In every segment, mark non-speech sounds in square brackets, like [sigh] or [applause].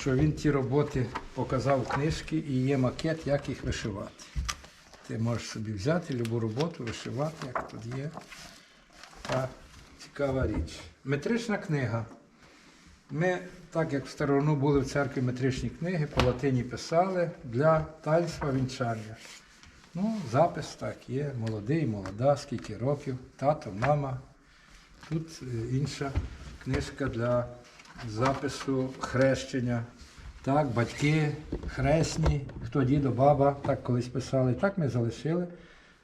що він ті роботи показав книжки і є макет, як їх вишивати. Ти можеш собі взяти любу роботу, вишивати, як тут є. Та цікава річ. Метрична книга. Ми, так як в старовину були в церкві метричні книги, по латині писали для тальства вінчання. Ну, запис так є, молодий, молода, скільки років, тато, мама. Тут е, інша книжка для запису хрещення. Так, батьки, хресні, хто дідо, баба, так колись писали. Так ми залишили.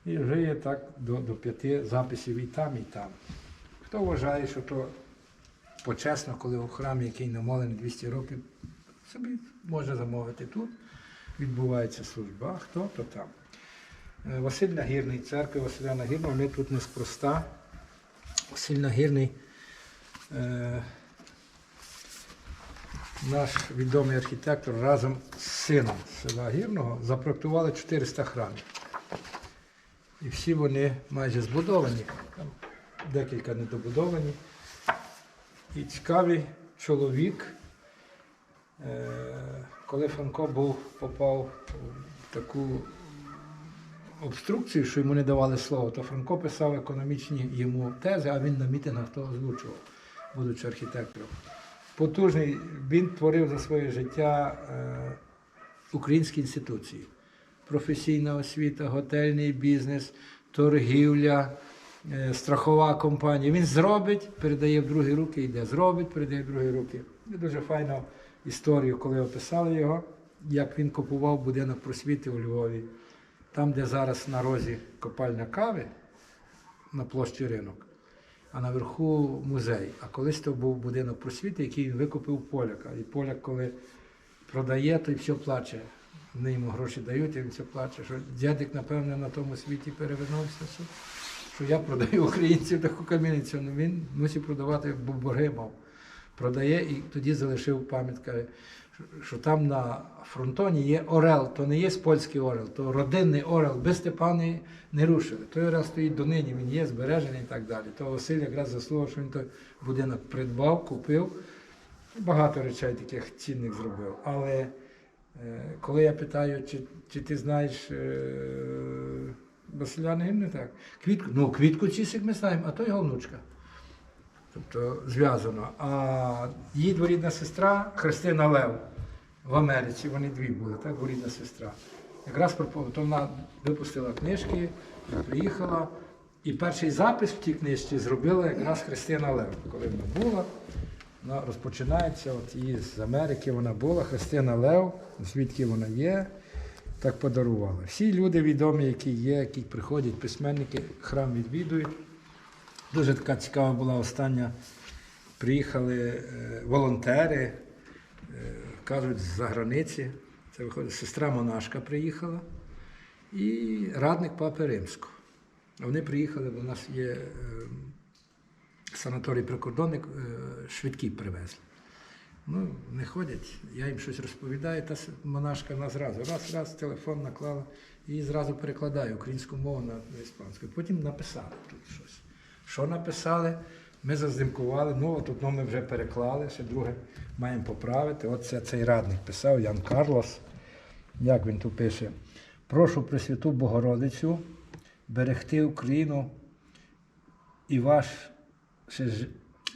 І вже є так до, до п'яти записів і там, і там. Хто вважає, що то почесно, коли у храмі, який намолений 200 років, собі може замовити тут. Відбувається служба, хто, то там. Е, Василь Нагірний, церква Василя Нагірного, ми тут неспроста. Василь Нагірний, е, наш відомий архітектор разом з сином села Гірного запроектували 400 храмів. І всі вони майже збудовані, там декілька недобудовані. І цікавий чоловік, е, коли Франко був, попав в таку обструкцію, що йому не давали слово, то Франко писав економічні йому тези, а він на мітингах то озвучував, будучи архітектором. Потужний, він творив за своє життя е, українські інституції. Професійна освіта, готельний бізнес, торгівля, е, страхова компанія. Він зробить, передає в другі руки, йде, зробить, передає в другі руки. І дуже файна історію, коли описали його, як він купував будинок просвіти у Львові. Там, де зараз на розі копальня кави на площі ринок, а наверху музей. А колись то був будинок просвіти, який він викупив поляка. І поляк, коли продає, то й все плаче. Вони йому гроші дають, і він все плаче. Що дядик, напевне, на тому світі перевернувся, що, що я продаю українців таку кам'яницю. Ну він мусить продавати, бо борги мав. Продає і тоді залишив пам'ятка, що- там на фронтоні є орел, то не є польський орел, то родинний орел, без Степани не рушили. Той орел стоїть донині, він є збережений і так далі. То Василь якраз заслугав, що він той будинок придбав, купив. Багато речей таких цінних зробив. Але е, коли я питаю, чи, чи ти знаєш е, Василя не так. Квітку, ну, квітку Цісик ми знаємо, а то його внучка. Тобто зв'язано. А її дворідна сестра Христина Лев в Америці, вони дві були, так, дворідна сестра. Якраз то вона випустила книжки, приїхала. І перший запис в тій книжці зробила якраз Христина Лев, коли вона була. Вона розпочинається, от її з Америки вона була, Христина Лев, звідки вона є, так подарувала. Всі люди відомі, які є, які приходять, письменники, храм відвідують. Дуже така цікава була остання. Приїхали е, волонтери, е, кажуть, з-за границі. Це виходить, сестра монашка приїхала і радник папи Римського. А вони приїхали, бо у нас є е, санаторій прикордонник, швидкі привезли. Ну, не ходять, я їм щось розповідаю, та монашка вона зразу, раз, раз, телефон наклала і зразу перекладає українську мову на, іспанську. Потім написали тут щось. Що написали? Ми зазнимкували, ну от одно ми вже переклали, ще друге маємо поправити. От це цей радник писав Ян Карлос. Як він тут пише? Прошу Пресвяту Богородицю берегти Україну і ваш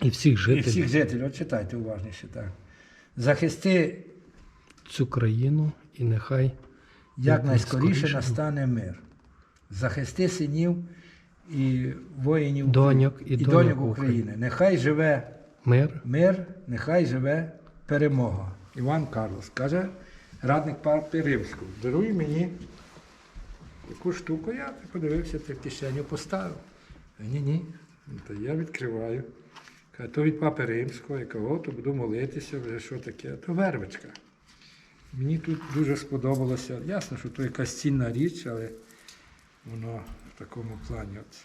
І всіх і жителів всіх жителів, от читайте уважніше так. Захисти цю країну, і нехай Якнайскоріше. настане мир. Захисти синів і воїнів Доньок і і доньок доньок України. України. Нехай живе мир мир, нехай живе перемога. Іван Карлос каже, радник папи Римського, даруй мені таку штуку, я подивився, ти в кишеню поставив. Ні, ні. То я відкриваю. Каже, то від папи Римського, я кажу, то буду молитися, вже що таке, то вервичка. Мені тут дуже сподобалося. Ясно, що то якась цінна річ, але воно такому плані от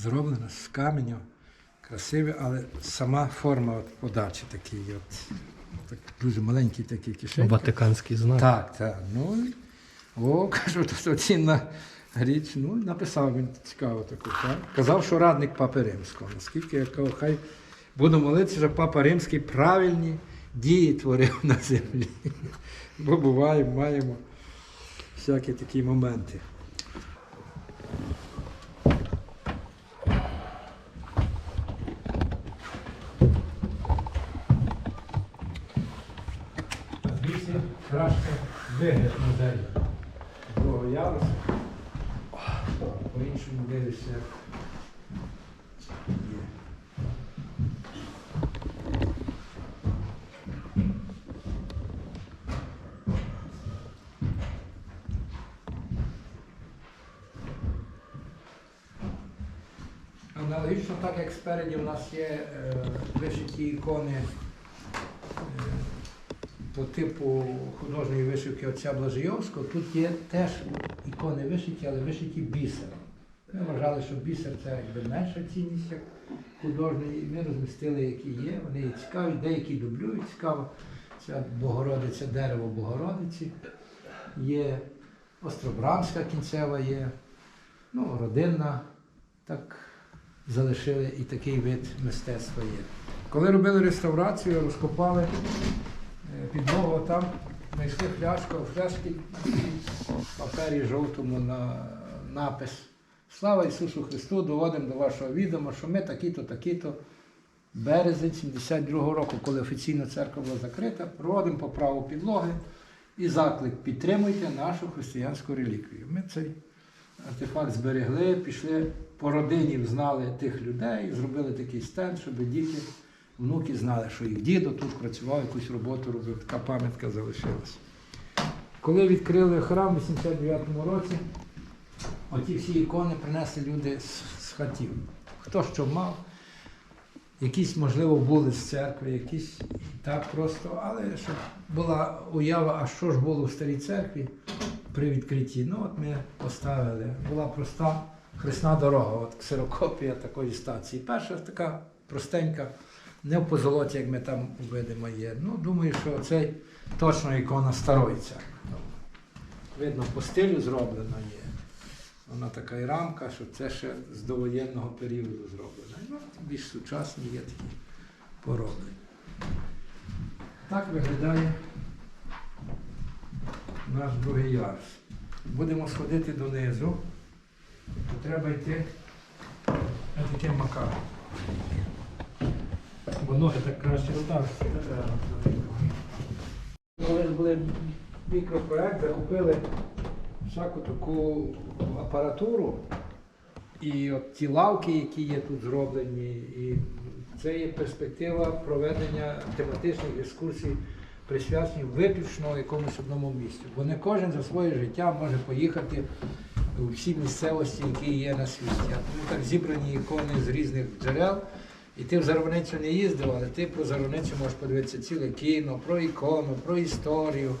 зроблено з каменю, красиве, але сама форма от подачі такий, от, так, дуже маленький такий кишень. Ватиканський знак. Так, так. Ну, о, [laughs] кажу, то, то цінна річ. Ну, написав він цікаво таку. Так? Казав, що радник Папи Римського. Наскільки я кажу, хай буду молитися, щоб Папа Римський правильні дії творив на землі. [laughs] Бо буває, маємо всякі такі моменти. Спереді у нас є е, вишиті ікони е, по типу художньої вишивки отця Блажийовського, тут є теж ікони вишиті, але вишиті бісером. Ми вважали, що бісер це якби менша цінність як художній, ми розмістили, які є. Вони є цікаві, деякі дублюють, цікаво. Ця Богородиця, дерево Богородиці. Є Остробранська кінцева є, ну, родинна. Так залишили і такий вид мистецтва є. Коли робили реставрацію, розкопали е, підлогу там, знайшли фляжку, а в папері жовтому на напис. Слава Ісусу Христу, доводимо до вашого відома, що ми такі-то, такі-то. Березень 72-го року, коли офіційно церква була закрита, проводимо поправу підлоги і заклик підтримуйте нашу християнську реліквію. Ми цей артефакт зберегли, пішли по родині, знали тих людей, зробили такий стенд, щоб діти, внуки знали, що їх дідо тут працював, якусь роботу робив. Така пам'ятка залишилася. Коли відкрили храм у 89-му році, оті всі ікони принесли люди з, з хатів. Хто що мав, якісь, можливо, були з церкви, якісь так просто, але щоб була уява, а що ж було в старій церкві при відкритті. Ну, от ми поставили. Була проста хресна дорога, от ксерокопія такої стації. Перша така простенька, не в позолоті, як ми там видимо, є. Ну, думаю, що це точно ікона старої церкви. Видно, по стилю зроблена є. Вона така і рамка, що це ще з довоєнного періоду зроблена. Більш сучасні є такі пороблені. Так виглядає наш другий ярус. Будемо сходити донизу, то треба йти на таким макаром. Бо ноги так краще ставити. Коли були мікропроект, закупили всяку таку апаратуру. І от ті лавки, які є тут зроблені, і це є перспектива проведення тематичних екскурсій, присвячених виключно якомусь одному місцю. Бо не кожен за своє життя може поїхати у всі місцевості, які є на світі. А тому так зібрані ікони з різних джерел. І ти в Зарваницю не їздив, але ти про Зарваницю можеш подивитися ціле кіно, про ікону, про історію.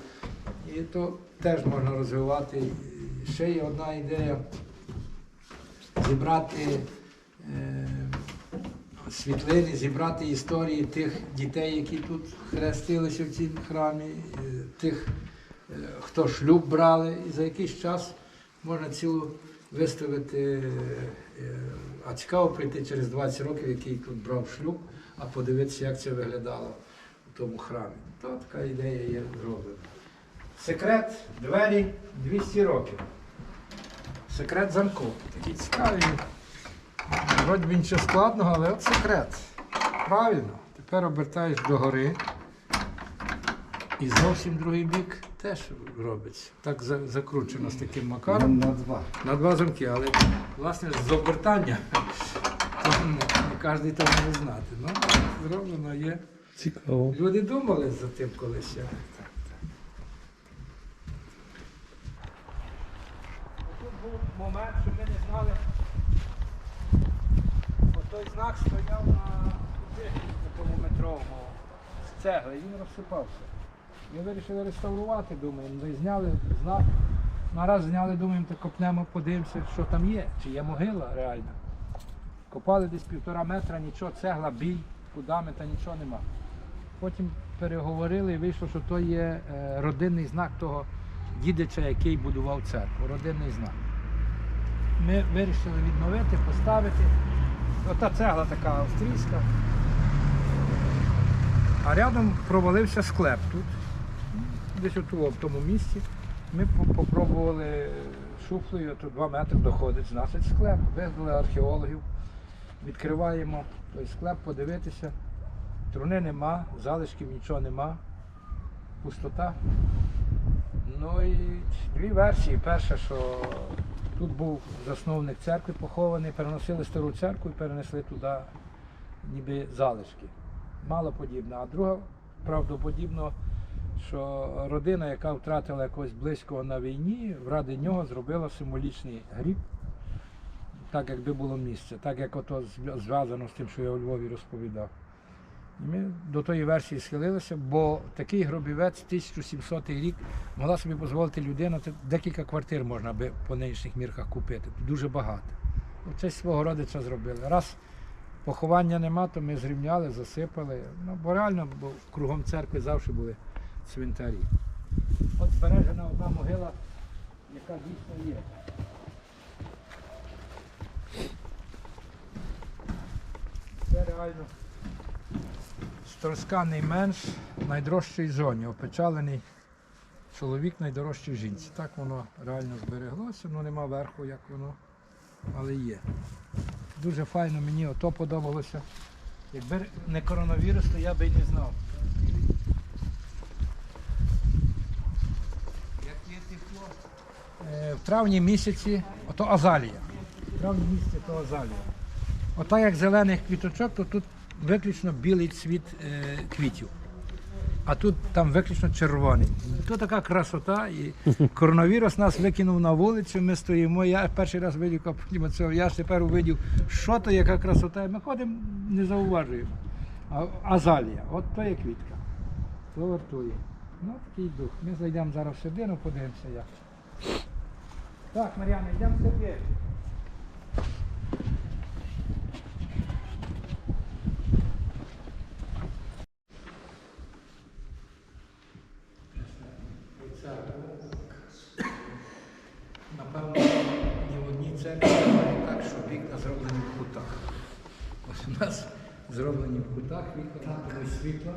І то теж можна розвивати. Ще є одна ідея зібрати е, світлини, зібрати історії тих дітей, які тут хрестилися в цій храмі, е, тих, е, хто шлюб брали, і за якийсь час можна цілу виставити, а цікаво прийти через 20 років, який тут брав шлюб, а подивитися, як це виглядало в тому храмі. То така ідея є зроблена. Секрет двері 200 років. Секрет замку. Такий цікавий. Вроді би нічого складного, але от секрет. Правильно. Тепер обертаєш догори. І зовсім другий бік теж робиться. Так закручено з таким макаром. На два. На два замки, але власне з обертання [laughs] то не кожен то може знати. Ну, зроблено є. Цікаво. Люди думали за тим колись. як. Тут був момент, що ми не знали. Той знак стояв на метровому з цегли, і він розсипався. Ми вирішили реставрувати, думаємо, ну і зняли знак. Нараз зняли, думаємо, то копнемо, подивимося, що там є, чи є могила реальна. Копали десь півтора метра, нічого, цегла, бій, кудами та нічого нема. Потім переговорили і вийшло, що то є е, родинний знак того дідича, який будував церкву. Родинний знак. Ми вирішили відновити, поставити. Ота цегла така австрійська. А рядом провалився склеп тут, десь оту, в тому місці. Ми по- попробували шуфлею, то 2 метри доходить, значить склеп. Визвали археологів, відкриваємо той склеп, подивитися. Труни нема, залишків нічого нема, пустота. Ну і дві версії. Перша, що тут був засновник церкви похований, переносили стару церкву і перенесли туди ніби залишки. Мало подібно. А друга правдоподібно, що родина, яка втратила якогось близького на війні, ради нього зробила символічний гріб, так якби було місце, так як ото зв'язано з тим, що я у Львові розповідав. І ми до тої версії схилилися, бо такий гробівець 1700 рік могла собі дозволити людина, це декілька квартир можна би по нинішніх мірках купити. Дуже багато. Оце свого родича зробили. Раз поховання нема, то ми зрівняли, засипали. Ну, бо реально, бо кругом церкви завжди були цвинтарі. От збережена одна могила, яка дійсно є. Це реально Сторожка найменш найдорожчій зоні, опечалений чоловік найдорожчій жінці. Так воно реально збереглося, ну нема верху, як воно, але є. Дуже файно мені ото подобалося. Якби не коронавірус, то я би й не знав. Е, В травні місяці, ото азалія. В травні місяці то азалія. Ота як зелених квіточок, то тут виключно білий цвіт е, квітів. А тут там виключно червоний. То така красота. І коронавірус нас викинув на вулицю, ми стоїмо. Я перший раз видів, цього, я тепер увидів, що то, яка красота. Ми ходимо, не зауважуємо. А, азалія, от то є квітка. То вартує. Ну, такий дух. Ми зайдемо зараз всередину, подивимося як. Так, Мар'яна, йдемо собі. Напевно, ні в одній церкві немає так, що вікна зроблені в кутах. Ось у нас зроблені в кутах, вікна тому світло.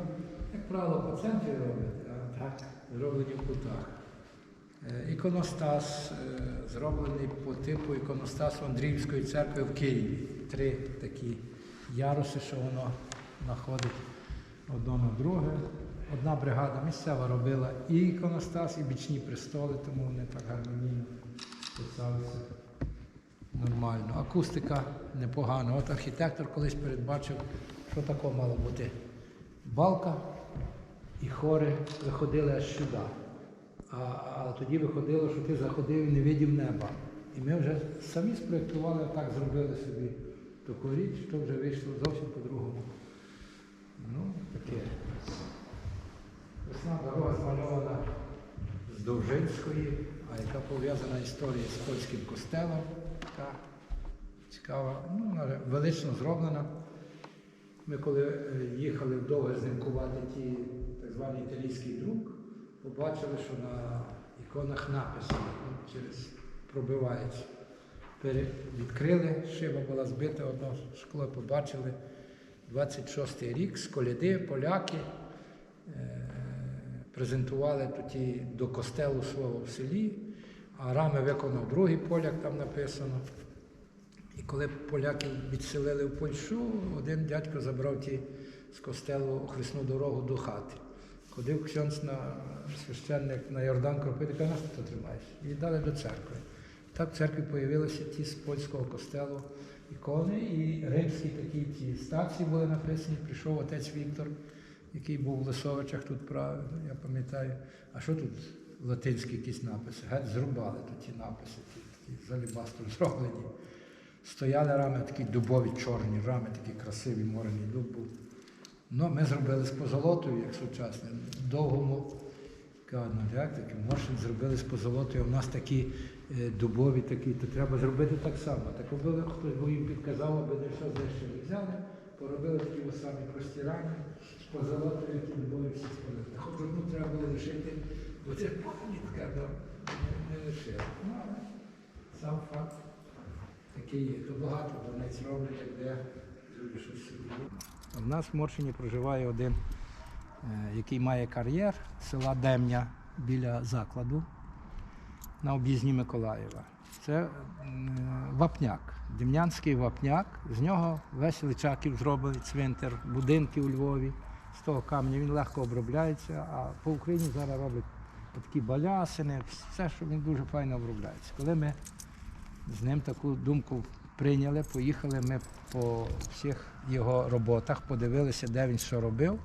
Як правило, по центрі роблять, а так зроблені в кутах. Е, Іконостас е, зроблений по типу іконостасу Андріївської церкви в Києві. Три такі яруси, що воно знаходить одно на друге. Одна бригада місцева робила і іконостас, і бічні престоли, тому вони так гармонійно писалися. Нормально. Акустика непогана. От архітектор колись передбачив, що таке мало бути. Балка і хори виходили аж сюди. А, а тоді виходило, що ти заходив і не видів неба. І ми вже самі спроєктували, так зробили собі таку річ, то вже вийшло зовсім по-другому. Ну, таке. Весна дорога змальована з Довжинської, а яка пов'язана історія з польським костелом. Така цікава, ну, велично зроблена. Ми коли е, їхали вдовго знімкувати ті так званий італійський друк, побачили, що на іконах написано ну, через пробивається. Відкрили, шиба була збита, одно шкло побачили. 26-й рік з коляди, поляки е, презентували тоді до костелу свого в селі, а рами виконав другий поляк, там написано. І коли поляки відселили в Польщу, один дядько забрав ті з костелу хресну дорогу до хати. Ходив ксьонц на священник на Йордан кропити, каже, «На що ти тримаєш? І віддали до церкви. Так в церкві з'явилися ті з польського костелу ікони, і римські такі ті стації були написані. Прийшов отець Віктор, який був в Лисовичах тут я пам'ятаю. А що тут латинські якісь написи? Геть зрубали тут ті написи, ті, такі з зроблені. Стояли рами такі дубові, чорні рами, такі красиві, морений дуб був. Ну, ми зробили з позолотою, як сучасне, довгому ну таке, моршин зробили з позолотою, а в нас такі е, дубові такі, то треба зробити так само. Так робили, хтось бо їм підказав, аби не все знищили. Взяли, поробили такі самі прості рами з позолотою, які дубові всі спалили. Хоч одну треба було лишити, бо це пам'ятка, ну, не, лишили. Ну, але сам факт такий є. То багато донець роблять, де люди щось роблять. В нас в Моршині проживає один е, який має кар'єр села Демня біля закладу на об'їзні Миколаєва. Це вапняк, дем'янський вапняк. З нього весь Личаків зробили цвинтар, будинки у Львові. З того каменю він легко обробляється, а по Україні зараз роблять такі балясини, все, що він дуже файно обробляється. Коли ми з ним таку думку прийняли, поїхали ми по всіх його роботах, подивилися, де він що робив.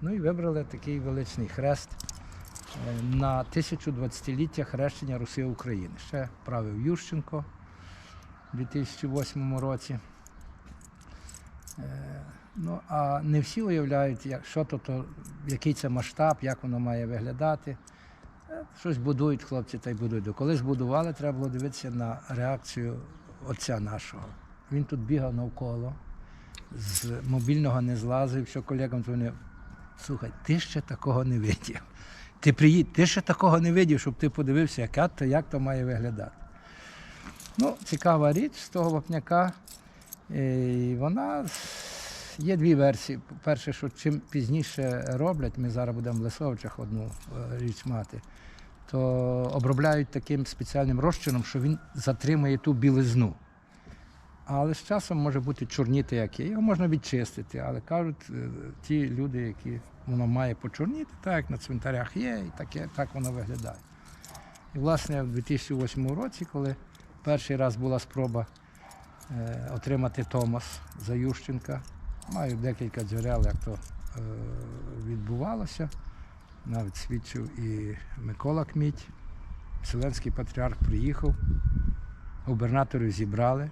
Ну і вибрали такий величний хрест е, на 1020-ліття хрещення Руси України. Ще правив Ющенко у 2008 році. Е, Ну, а не всі уявляють, що то, то, який це масштаб, як воно має виглядати. Е, Щось будують хлопці та й будують. Коли збудували, треба було дивитися на реакцію отця нашого. Він тут бігав навколо, з мобільного не злазив, що колегам дзвонив. Слухай, ти ще такого не видів. Ти приїдь, ти ще такого не видів, щоб ти подивився, яка то, як то має виглядати. Ну, цікава річ з того вапняка. І вона є дві версії. Перше, що чим пізніше роблять, ми зараз будемо в Лисовичах одну е, річ мати, то обробляють таким спеціальним розчином, що він затримує ту білизну. Але з часом може бути чорніти, як є. Його можна відчистити, але кажуть е, ті люди, які воно має почорніти, так як на цвинтарях є, і таке, так воно виглядає. І власне в 2008 році, коли перший раз була спроба е, отримати Томас за Ющенка, маю декілька джерел, як то е, відбувалося. Навіть свідчив і Микола Кміть. Вселенський патріарх приїхав, губернаторів зібрали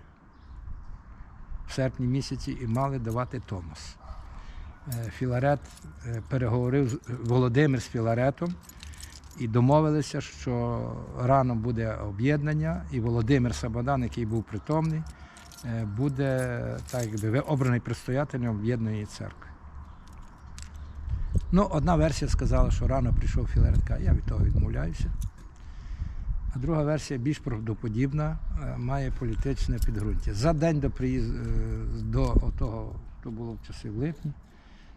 в серпні місяці і мали давати Томас. Е, Філарет е, переговорив Володимир з Філаретом і домовилися, що рано буде об'єднання, і Володимир Сабадан, який був притомний, буде так якби обраний предстоятелем об'єднаної церкви. Ну, одна версія сказала, що рано прийшов Філарет, я від того відмовляюся. А друга версія більш правдоподібна, е, має політичне підґрунтя. За день до приїзду до того, то було в часи в липні,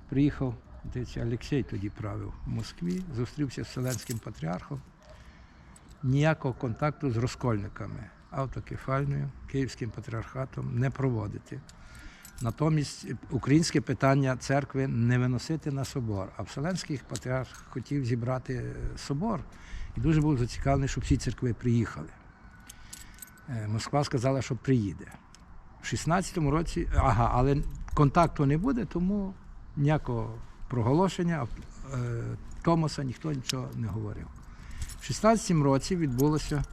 приїхав отець Олексій тоді правив в Москві, зустрівся з Вселенським патріархом. Ніякого контакту з розкольниками, автокефальною, Київським патріархатом не проводити. Натомість українське питання церкви не виносити на собор. А Вселенський патріарх хотів зібрати собор і дуже був зацікавлений, щоб всі церкви приїхали. Е, Москва сказала, що приїде. В 16-му році, ага, але контакту не буде, тому ніякого проголошення е, Томаса ніхто нічого не говорив. В 16-му році відбулося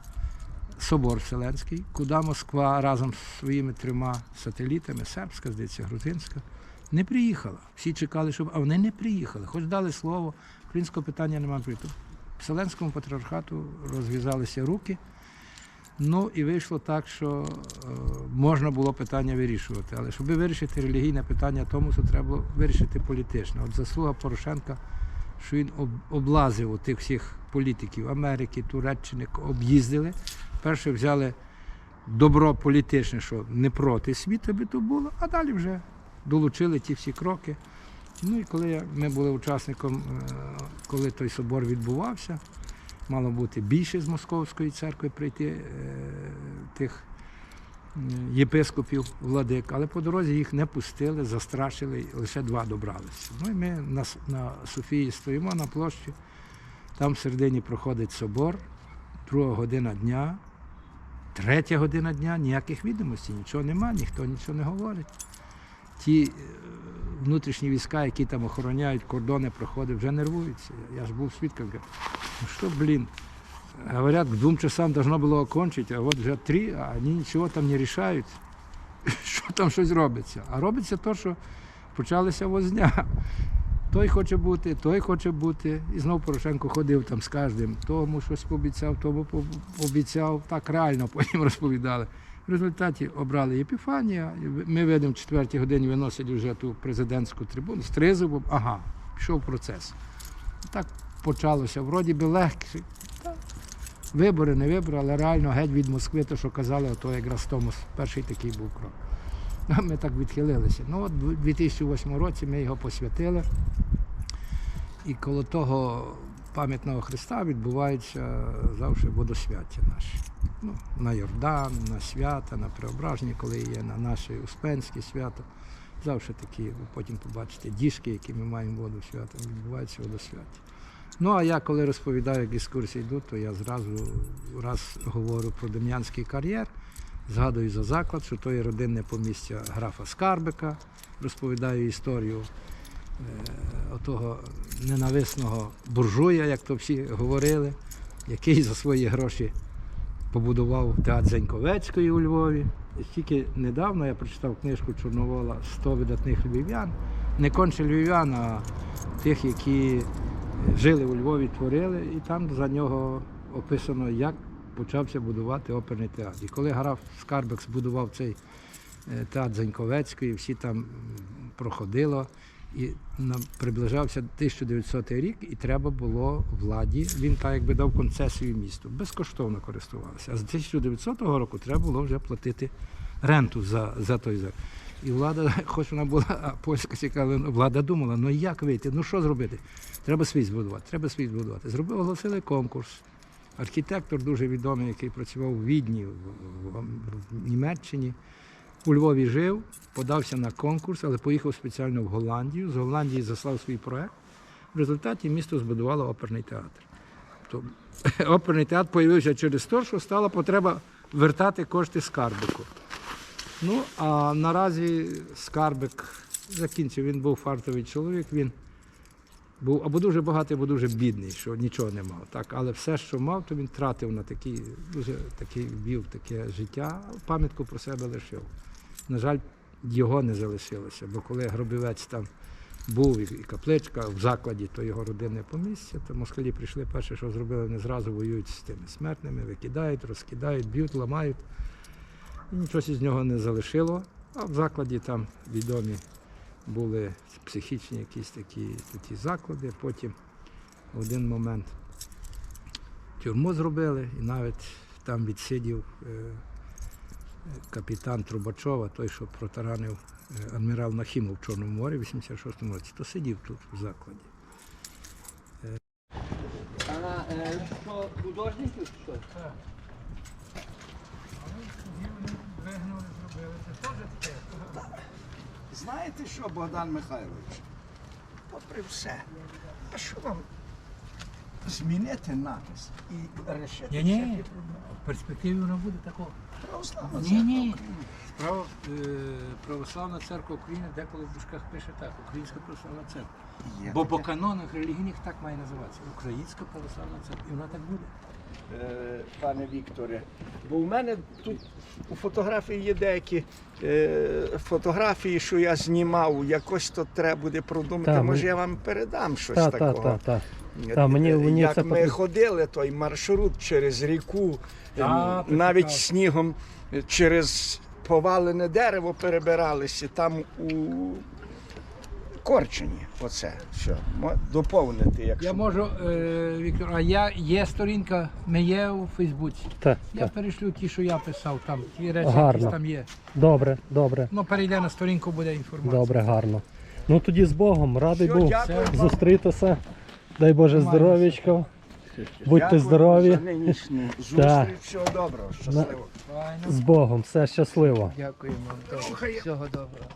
собор Вселенський, куди Москва разом з своїми трьома сателітами, сербська, здається, грузинська, не приїхала. Всі чекали, щоб. А вони не приїхали. Хоч дали слово, українського питання немає. Вселенському патріархату розв'язалися руки. Ну і вийшло так, що е, можна було питання вирішувати. Але щоб вирішити релігійне питання Томосу, треба було вирішити політичне. От заслуга Порошенка, що він облазив у тих всіх політиків Америки, Туреччини, об'їздили. Перше взяли добро політичне, що не проти світу би то було, а далі вже долучили ті всі кроки. Ну і коли ми були учасником, е, коли той собор відбувався, мало бути більше з Московської церкви прийти е, тих єпископів, владик, але по дорозі їх не пустили, застрашили, лише два добралися. Ну і ми на, на Софії стоїмо на площі, там всередині проходить собор, друга година дня, третя година дня, ніяких відомостей, нічого нема, ніхто нічого не говорить. Ті е, внутрішні війська, які там охороняють кордони, проходять, вже нервуються. Я ж був свідком. Ну что, блин, говорят, к двум часам должно было окончить, а вот вже три, а вони нічого там не рішають. Що [laughs] там щось робиться? А робиться то, що почалася возня. [laughs] Той хоче бути, той хоче бути. І знов Порошенко ходив там з кожним. Тому щось пообіцяв, тому пообіцяв. Так реально [laughs] потім розповідали. В результаті обрали Єпіфанія. і Ми видимо, в четвертій годині виносять вже ту президентську трибуну з тризубом. Ага, пішов процес. Так почалося. Вроді би легше. Вибори, не вибори, але реально геть від Москви, то що казали, то якраз Томос перший такий був крок. Ми так відхилилися. Ну от у 2008 році ми його посвятили. І коло того пам'ятного Христа відбуваються завжди водосвяття наші. Ну, на Йордан, на свята, на Преображення, коли є, на наше Успенське свято. Завжди такі, ви потім побачите, діжки, які ми маємо воду свято, відбувається водосвяття. Ну, а я коли розповідаю, як екскурсії йдуть, то я зразу раз говорю про Дем'янський кар'єр, згадую за заклад, що то є родинне помістя графа Скарбика, розповідаю історію е, отого ненависного буржуя, як то всі говорили, який за свої гроші побудував театр Зеньковецької у Львові. Тільки недавно я прочитав книжку Чорновола «100 видатних львів'ян. Не конче львів'ян, а тих, які жили у Львові, творили, і там за нього описано, як почався будувати оперний театр. І коли граф Скарбек збудував цей е, театр Заньковецької, всі там проходило. І приближався 1900 рік, і треба було владі. Він так якби дав концесію місту, безкоштовно користувалися. А з 1900 року треба було вже платити ренту за, за той землю. І влада, [laughs] хоч вона була польська цікава, влада думала, ну як вийти, ну що зробити? Треба світ збудувати, треба світ збудувати. Зробили, оголосили конкурс. Архітектор дуже відомий, який працював у Відні, в, Німеччині. У Львові жив, подався на конкурс, але поїхав спеціально в Голландію. З Голландії заслав свій проект. В результаті місто збудувало оперний театр. Тобто, [laughs] оперний театр з'явився через те, що стала потреба вертати кошти скарбику. Ну, а наразі скарбик закінчив. Він був фартовий чоловік. Він був або дуже багатий, або дуже бідний, що нічого не мав. Так, але все, що мав, то він тратив на такі, дуже такий вів таке життя, пам'ятку про себе лишив. На жаль, його не залишилося, бо коли гробівець там був і капличка в закладі, то його родинне помістя, то москалі прийшли, перше, що зробили, вони зразу воюють з тими смертними, викидають, розкидають, б'ють, ламають. І нічого з нього не залишило. А в закладі там відомі були психічні якісь такі, такі заклади. Потім в один момент тюрму зробили і навіть там відсидів е, капітан Трубачова, той, що протаранив е, адмірал Нахімов в Чорному морі в 86-му році, то сидів тут в закладі. Вона е, художник чи що? Вигнали, зробили. Це теж таке. Знаєте що, Богдан Михайлович? Попри все, а що вам змінити напис і решити Ні, ні, всякі в перспективі воно буде такого. православна Ні, церква ні. України? Право, е, православна церква України деколи в дужках пише так, Українська православна церква. Є Бо по канонах релігійних так має називатися. Українська православна церква. І вона так буде. Е, пане Вікторе, бо у мене тут у фотографії є деякі е, фотографії, що я знімав, якось то треба буде продумати. Та, Може ми- я вам передам щось так, такого. так, так. Та, мені- Е, мені Як це ми потрібно. ходили, той маршрут через ріку, Та, то навіть цікаво. снігом е, через повалене дерево перебиралися там у Корчені. Оце все. Мо- Доповнити, якщо Я можу, е, Віктор, а я є сторінка, ми є у Фейсбуці. Так, Я так. перешлю ті, що я писав, там ті речі, Гарно. які там є. Добре, добре, Ну, перейде на сторінку, буде інформація. добре, гарно. Ну тоді з Богом, радий Все, був дякую зустрітися. Дай Боже здоров'ячка. Будьте Дякую здорові. [laughs] зустріч. Всього доброго, щасливо. З Богом, все щасливо. Дякуємо. Всього доброго.